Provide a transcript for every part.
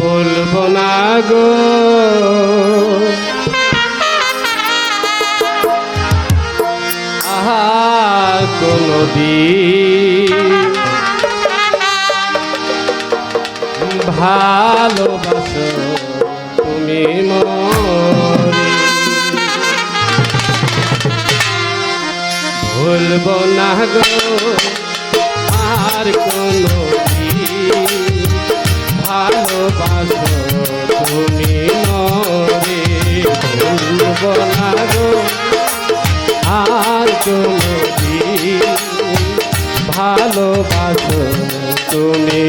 বলব না গো? আহা কোনো ভালোবাসো তুমি মরে। ভুলবো না গো আর কোনো ভালোবাসো তুমি নরে ভুলব না গো আর কোনো ভালোবাসো তুমি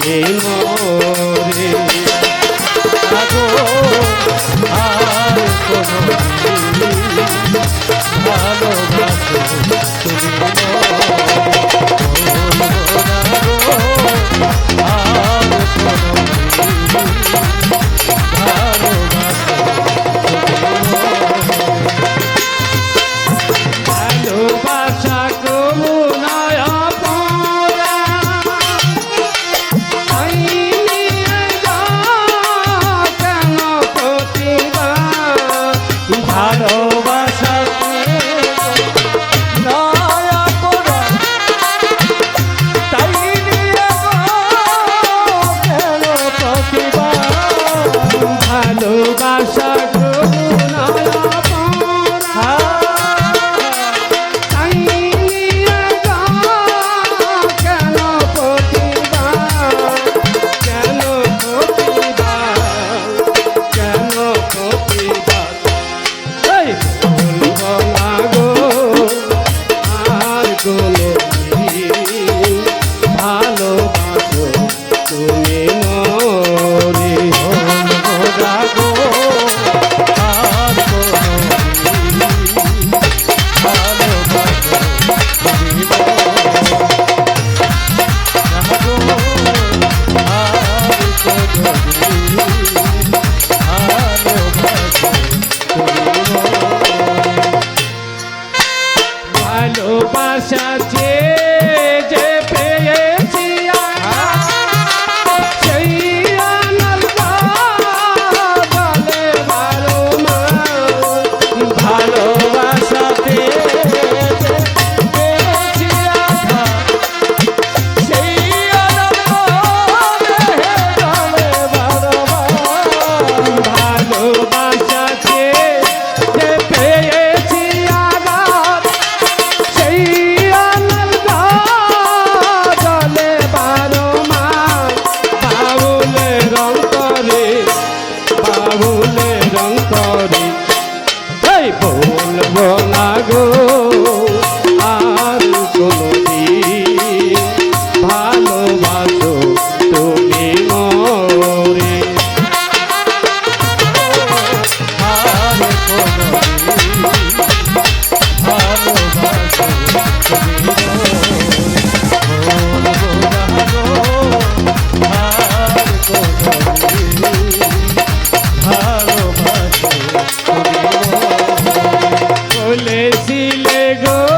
দিন ভালোবাসো তুমি মন llegó.